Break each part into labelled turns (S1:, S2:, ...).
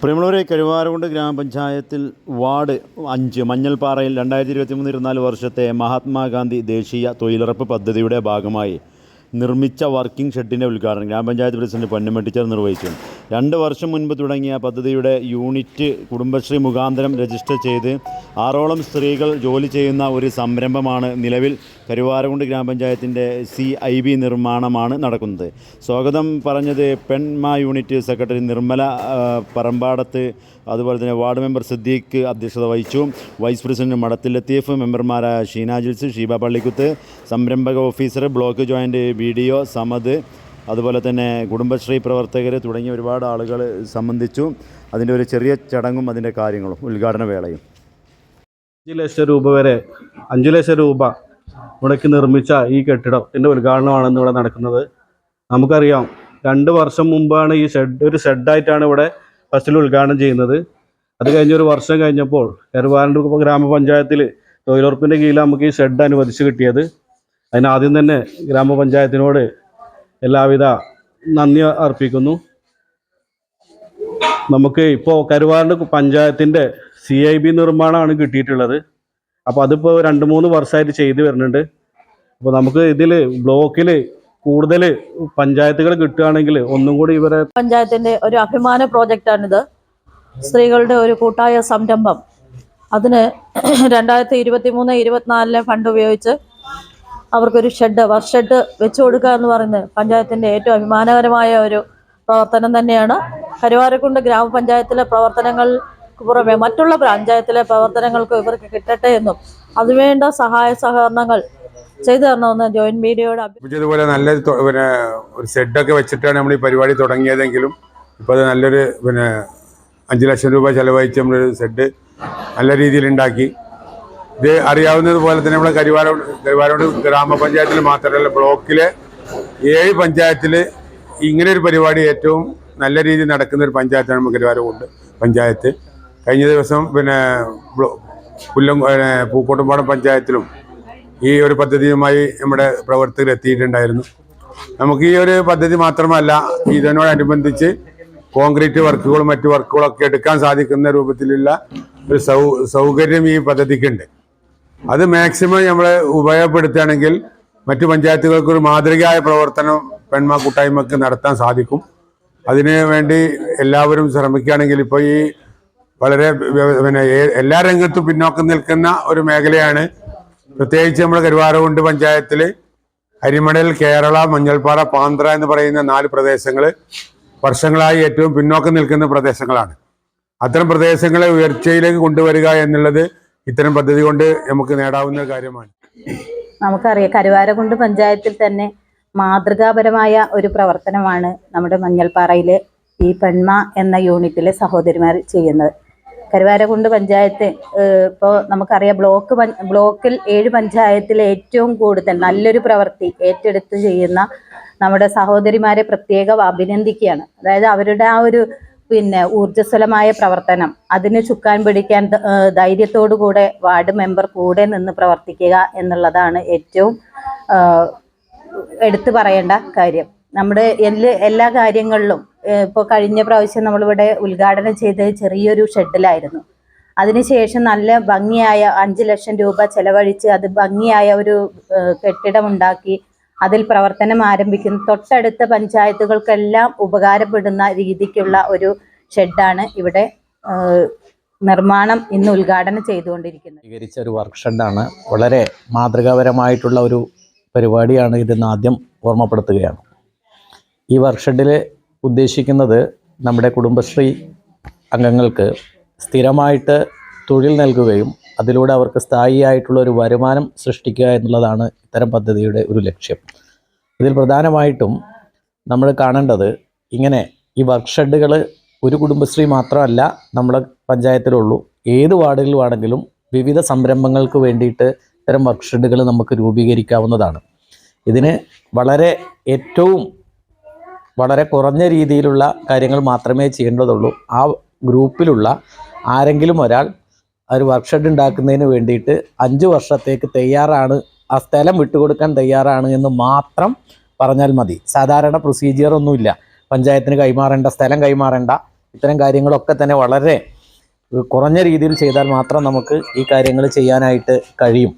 S1: പ്രിയമുള്ളവരെ കരുവാരകുണ്ട് ഗ്രാമപഞ്ചായത്തിൽ വാർഡ് അഞ്ച് മഞ്ഞൾപ്പാറയിൽ രണ്ടായിരത്തി ഇരുപത്തി മൂന്ന് ഇരുപത്തിനാല് വർഷത്തെ മഹാത്മാഗാന്ധി ദേശീയ തൊഴിലുറപ്പ് പദ്ധതിയുടെ ഭാഗമായി നിർമ്മിച്ച വർക്കിംഗ് ഷെഡിന്റെ ഉദ്ഘാടനം ഗ്രാമപഞ്ചായത്ത് പ്രസിഡന്റ് പൊന്നമ്മ ടീച്ചർ നിർവഹിച്ചു. രണ്ട് വർഷം മുൻപ് തുടങ്ങിയ പദ്ധതിയുടെ യൂണിറ്റ് കുടുംബശ്രീ മുഖാന്തരം രജിസ്റ്റർ ചെയ്ത് ആറോളം സ്ത്രീകൾ ജോലി ചെയ്യുന്ന ഒരു സംരംഭമാണ് നിലവിൽ കരുവാരകുണ്ട് ഗ്രാമപഞ്ചായത്തിന്റെ സി ഐ ബി നിർമ്മാണമാണ് നടക്കുന്നത്. സ്വാഗതം പറഞ്ഞത് പെൺമാ യൂണിറ്റ് സെക്രട്ടറി നിർമ്മല പറമ്പാടത്ത് അതുപോലെ തന്നെ വാർഡ് മെമ്പർ സിദ്ദീഖ് അധ്യക്ഷത വഹിച്ചു. വൈസ് പ്രസിഡന്റ് മടത്തിൽ ലത്തീഫ് മെമ്പർമാരായ ഷീന ജിൽസ് ഷീബ പള്ളിക്കുത്ത് സംരംഭക officer block joint B D O Samad അതുപോലെ തന്നെ കുടുംബശ്രീ പ്രവർത്തകർ തുടങ്ങിയ ഒരുപാട് ആളുകൾ സംബന്ധിച്ചു അതിന്റെ ഒരു ചെറിയ ചടങ്ങും അതിന്റെ കാര്യങ്ങളും ഉദ്ഘാടന വേളയും.
S2: അഞ്ച് ലക്ഷം രൂപ വരെ അഞ്ച് ലക്ഷം രൂപ മുടക്കി നിർമ്മിച്ച ഈ കെട്ടിടത്തിന്റെ ഉദ്ഘാടനമാണ് ഇവിടെ നടക്കുന്നത്. നമുക്കറിയാം രണ്ട് വർഷം മുമ്പാണ് ഈ ഷെഡ് ഒരു ഷെഡായിട്ടാണ് ഇവിടെ ഫസ്റ്റിൽ ഉദ്ഘാടനം ചെയ്യുന്നത്. അത് കഴിഞ്ഞ ഒരു വർഷം കഴിഞ്ഞപ്പോൾ കരുവാരൂർ ഗ്രാമപഞ്ചായത്തിൽ തൊഴിലുറപ്പിന്റെ കീഴിൽ നമുക്ക് ഈ ഷെഡ് അനുവദിച്ച് കിട്ടിയത്. അതിനാദ്യം തന്നെ ഗ്രാമപഞ്ചായത്തിനോട് എല്ലാവിധ നന്ദി അർപ്പിക്കുന്നു. നമുക്ക് ഇപ്പോൾ കരുവാറിന്റെ പഞ്ചായത്തിന്റെ സി ഐ ബി നിർമ്മാണമാണ് കിട്ടിയിട്ടുള്ളത്. അപ്പോൾ അതിപ്പോൾ രണ്ട് മൂന്ന് വർഷമായിട്ട് ചെയ്തു വരുന്നുണ്ട്. അപ്പോൾ നമുക്ക് ഇതിൽ ബ്ലോക്കിൽ കൂടുതൽ പഞ്ചായത്തുകൾ കിട്ടുകയാണെങ്കിൽ ഒന്നും കൂടി ഇവരെ
S3: പഞ്ചായത്തിന്റെ ഒരു അഭിമാന പ്രോജക്റ്റാണിത്. സ്ത്രീകളുടെ ഒരു കൂട്ടായ സംരംഭം. അതിന് രണ്ടായിരത്തി ഇരുപത്തി മൂന്ന് ഇരുപത്തിനാലിലെ ഫണ്ട് ഉപയോഗിച്ച് അവർക്കൊരു ഷെഡ് വർക്ക് ഷെഡ് വെച്ചു കൊടുക്കുക എന്ന് പറയുന്നത് പഞ്ചായത്തിന്റെ ഏറ്റവും അഭിമാനകരമായ ഒരു പ്രവർത്തനം തന്നെയാണ്. കരുവാരക്കുണ്ട് ഗ്രാമപഞ്ചായത്തിലെ പ്രവർത്തനങ്ങൾ പുറമെ മറ്റുള്ള പഞ്ചായത്തിലെ പ്രവർത്തനങ്ങൾക്ക് ഇവർക്ക് കിട്ടട്ടെ എന്നും അതിനുവേണ്ട സഹായ സഹകരണങ്ങൾ ചെയ്തു തരണമെന്ന് ജോയിന്റ് മീഡിയയോട്
S4: ഇതുപോലെ നല്ല പിന്നെ ഒരു ഷെഡൊക്കെ വെച്ചിട്ടാണ് നമ്മൾ ഈ പരിപാടി തുടങ്ങിയതെങ്കിലും ഇപ്പോൾ അത് നല്ലൊരു പിന്നെ അഞ്ച് ലക്ഷം രൂപ ചെലവഴിച്ച് നമ്മളൊരു ഷെഡ് നല്ല രീതിയിൽ ഉണ്ടാക്കി. ഇത് അറിയാവുന്നതുപോലെ തന്നെ നമ്മുടെ കരുവാരോട് കരുവാരോട് ഗ്രാമപഞ്ചായത്തിൽ മാത്രമല്ല ബ്ലോക്കിലെ ഏഴ് പഞ്ചായത്തിൽ ഇങ്ങനെ ഒരു പരിപാടി ഏറ്റവും നല്ല രീതിയിൽ നടക്കുന്ന ഒരു പഞ്ചായത്താണ് നമുക്ക് കരിവാരമുണ്ട് പഞ്ചായത്ത്. കഴിഞ്ഞ ദിവസം പിന്നെ പുല്ലം പൂക്കോട്ടുംപാടം പഞ്ചായത്തിലും ഈ ഒരു പദ്ധതിയുമായി നമ്മുടെ പ്രവർത്തകർ എത്തിയിട്ടുണ്ടായിരുന്നു. നമുക്ക് ഈ ഒരു പദ്ധതി മാത്രമല്ല ഇതിനോടനുബന്ധിച്ച് കോൺക്രീറ്റ് വർക്കുകളും മറ്റു വർക്കുകളൊക്കെ എടുക്കാൻ സാധിക്കുന്ന രൂപത്തിലുള്ള ഒരു സൗ സൗകര്യം ഈ പദ്ധതിക്കുണ്ട്. അത് മാക്സിമം നമ്മൾ ഉപയോഗപ്പെടുത്തുകയാണെങ്കിൽ മറ്റു പഞ്ചായത്തുകൾക്ക് ഒരു മാതൃകയായ പ്രവർത്തനം പെൺമാ കൂട്ടായ്മക്ക് നടത്താൻ സാധിക്കും. അതിനു വേണ്ടി എല്ലാവരും ശ്രമിക്കുകയാണെങ്കിൽ ഇപ്പോൾ ഈ വളരെ പിന്നെ എല്ലാ രംഗത്തും പിന്നോക്കം നിൽക്കുന്ന ഒരു മേഖലയാണ്. പ്രത്യേകിച്ച് നമ്മൾ കരുവാരകുണ്ട് പഞ്ചായത്തിൽ അരിമണൽ കേരള മഞ്ഞൾപ്പാറ പാന്ത്ര എന്ന് പറയുന്ന നാല് പ്രദേശങ്ങൾ വർഷങ്ങളായി ഏറ്റവും പിന്നോക്കം നിൽക്കുന്ന പ്രദേശങ്ങളാണ്. അത്തരം പ്രദേശങ്ങളെ ഉയർച്ചയിലേക്ക് കൊണ്ടുവരിക എന്നുള്ളത് ഇത്തരം പദ്ധതി കൊണ്ട് നമുക്ക് നേടാവുന്ന കാര്യമാണ്.
S5: നമുക്കറിയാം കരുവാരകുണ്ട് പഞ്ചായത്തിൽ തന്നെ മാതൃകാപരമായ ഒരു പ്രവർത്തനമാണ് നമ്മുടെ മഞ്ഞൾപ്പാറയിലെ ഈ പെൺമ എന്ന യൂണിറ്റിലെ സഹോദരിമാർ ചെയ്യുന്നത്. കരുവാരകുണ്ട് പഞ്ചായത്ത് ഇപ്പോൾ നമുക്കറിയാം ബ്ലോക്ക് ബ്ലോക്കിൽ ഏഴ് പഞ്ചായത്തിൽ ഏറ്റവും കൂടുതൽ നല്ലൊരു പ്രവൃത്തി ഏറ്റെടുത്ത് ചെയ്യുന്ന നമ്മുടെ സഹോദരിമാരെ പ്രത്യേകം അഭിനന്ദിക്കുകയാണ്. അതായത് അവരുടെ ആ ഒരു പിന്നെ ഊർജസ്വലമായ പ്രവർത്തനം അതിന് ചുക്കാൻ പിടിക്കാൻ ധ- ധൈര്യത്തോടു കൂടെ വാർഡ് മെമ്പർ കൂടെ നിന്ന് പ്രവർത്തിക്കുക എന്നുള്ളതാണ് ഏറ്റവും എടുത്തു പറയേണ്ട കാര്യം. നമ്മുടെ എല്ലാ എല്ലാ കാര്യങ്ങളിലും ഇപ്പോൾ കഴിഞ്ഞ പ്രാവശ്യം നമ്മളിവിടെ ഉദ്ഘാടനം ചെയ്ത ചെറിയൊരു ഷെഡിലായിരുന്നു. അതിനുശേഷം നല്ല ഭംഗിയായ അഞ്ച് ലക്ഷം രൂപ ചെലവഴിച്ച് അത് ഭംഗിയായ ഒരു കെട്ടിടമുണ്ടാക്കി അതിൽ പ്രവർത്തനം ആരംഭിക്കുന്ന. തൊട്ടടുത്ത പഞ്ചായത്തുകൾക്കെല്ലാം ഉപകാരപ്പെടുന്ന രീതിക്കുള്ള ഒരു ഷെഡാണ് ഇവിടെ നിർമ്മാണം ഇന്ന് ഉദ്ഘാടനം ചെയ്തുകൊണ്ടിരിക്കുന്നത്.
S6: സ്വീകരിച്ച ഒരു വർക്ക് ഷെഡാണ്. വളരെ മാതൃകാപരമായിട്ടുള്ള ഒരു പരിപാടിയാണ് ഇതെന്ന് ആദ്യം ഓർമ്മപ്പെടുത്തുകയാണ്. ഈ വർക്ക് ഷെഡിൽ ഉദ്ദേശിക്കുന്നത് നമ്മുടെ കുടുംബശ്രീ അംഗങ്ങൾക്ക് സ്ഥിരമായിട്ട് തൊഴിൽ നൽകുകയും അതിലൂടെ അവർക്ക് സ്ഥായിയായിട്ടുള്ള ഒരു വരുമാനം സൃഷ്ടിക്കുക എന്നുള്ളതാണ് ഇത്തരം പദ്ധതിയുടെ ഒരു ലക്ഷ്യം. ഇതിൽ പ്രധാനമായിട്ടും നമ്മൾ കാണേണ്ടത് ഇങ്ങനെ ഈ വർക്ക് ഷെഡുകൾ ഒരു കുടുംബശ്രീ മാത്രമല്ല നമ്മുടെ പഞ്ചായത്തിലുള്ളൂ. ഏത് വാർഡുകളിലാണെങ്കിലും വിവിധ സംരംഭങ്ങൾക്ക് വേണ്ടിയിട്ട് ഇത്തരം വർക്ക് ഷെഡുകൾ നമുക്ക് രൂപീകരിക്കാവുന്നതാണ്. ഇതിന് വളരെ ഏറ്റവും വളരെ കുറഞ്ഞ രീതിയിലുള്ള കാര്യങ്ങൾ മാത്രമേ ചെയ്യേണ്ടതുള്ളൂ. ആ ഗ്രൂപ്പിലുള്ള ആരെങ്കിലും ഒരാൾ ഒരു വർക്ക്ഷെഡ് ഉണ്ടാക്കുന്നതിന് വേണ്ടിയിട്ട് അഞ്ച് വർഷത്തേക്ക് തയ്യാറാണ് ആ സ്ഥലം വിട്ടുകൊടുക്കാൻ തയ്യാറാണ് എന്ന് മാത്രം പറഞ്ഞാൽ മതി. സാധാരണ പ്രൊസീജിയർ ഒന്നുമില്ല. പഞ്ചായത്തിന് കൈമാറേണ്ട സ്ഥലം കൈമാറേണ്ട ഇത്തരം കാര്യങ്ങളൊക്കെ തന്നെ വളരെ കുറഞ്ഞ രീതിയിൽ ചെയ്താൽ മാത്രം നമുക്ക് ഈ കാര്യങ്ങൾ ചെയ്യാനായിട്ട് കഴിയും.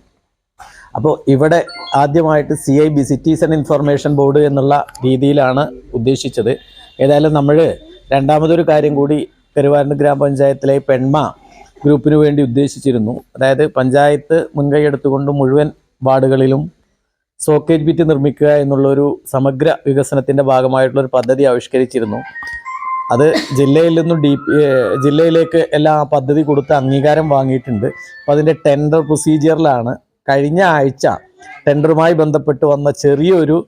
S6: അപ്പോൾ ഇവിടെ ആദ്യമായിട്ട് C I B citizen information board എന്നുള്ള രീതിയിലാണ് ഉദ്ദേശിച്ചത്. ഏതായാലും നമ്മൾ രണ്ടാമതൊരു കാര്യം കൂടി പെരുവാരൻ ഗ്രാമപഞ്ചായത്തിലെ പെൺമ ഗ്രൂപ്പിന് വേണ്ടി ഉദ്ദേശിച്ചിരുന്നു. അതായത് പഞ്ചായത്ത് മുൻകൈ എടുത്തുകൊണ്ട് മുഴുവൻ വാർഡുകളിലും സോക്കേജ് ബിറ്റ് നിർമ്മിക്കുക എന്നുള്ളൊരു സമഗ്ര വികസനത്തിന്റെ ഭാഗമായിട്ടുള്ള ഒരു പദ്ധതി ആവിഷ്കരിച്ചിരുന്നു. അത് ജില്ലയിൽ നിന്നും ഡി ജില്ലയിലേക്ക് എല്ലാ പദ്ധതി കൊടുത്ത് അംഗീകാരം വാങ്ങിയിട്ടുണ്ട്. അപ്പോൾ അതിന്റെ ടെൻഡർ പ്രൊസീജിയറിലാണ് കഴിഞ്ഞ ആഴ്ച ടെൻഡറുമായി ബന്ധപ്പെട്ട് വന്ന ചെറിയൊരു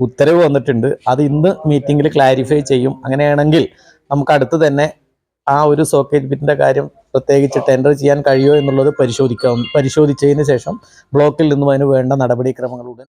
S6: ഉത്തരവ് വന്നിട്ടുണ്ട്. അത് ഇന്ന് മീറ്റിങ്ങിൽ ക്ലാരിഫൈ ചെയ്യും. അങ്ങനെയാണെങ്കിൽ നമുക്ക് അടുത്ത് തന്നെ ആ ഒരു സോക്കേജ് ബിറ്റിന്റെ കാര്യം പ്രത്യേകിച്ച് ടെൻഡർ ചെയ്യാൻ കഴിയുമോ എന്നുള്ളത് പരിശോധിക്കാം. പരിശോധിച്ചതിന് ശേഷം ബ്ലോക്കിൽ നിന്നും അതിന് വേണ്ട നടപടിക്രമങ്ങളുடன்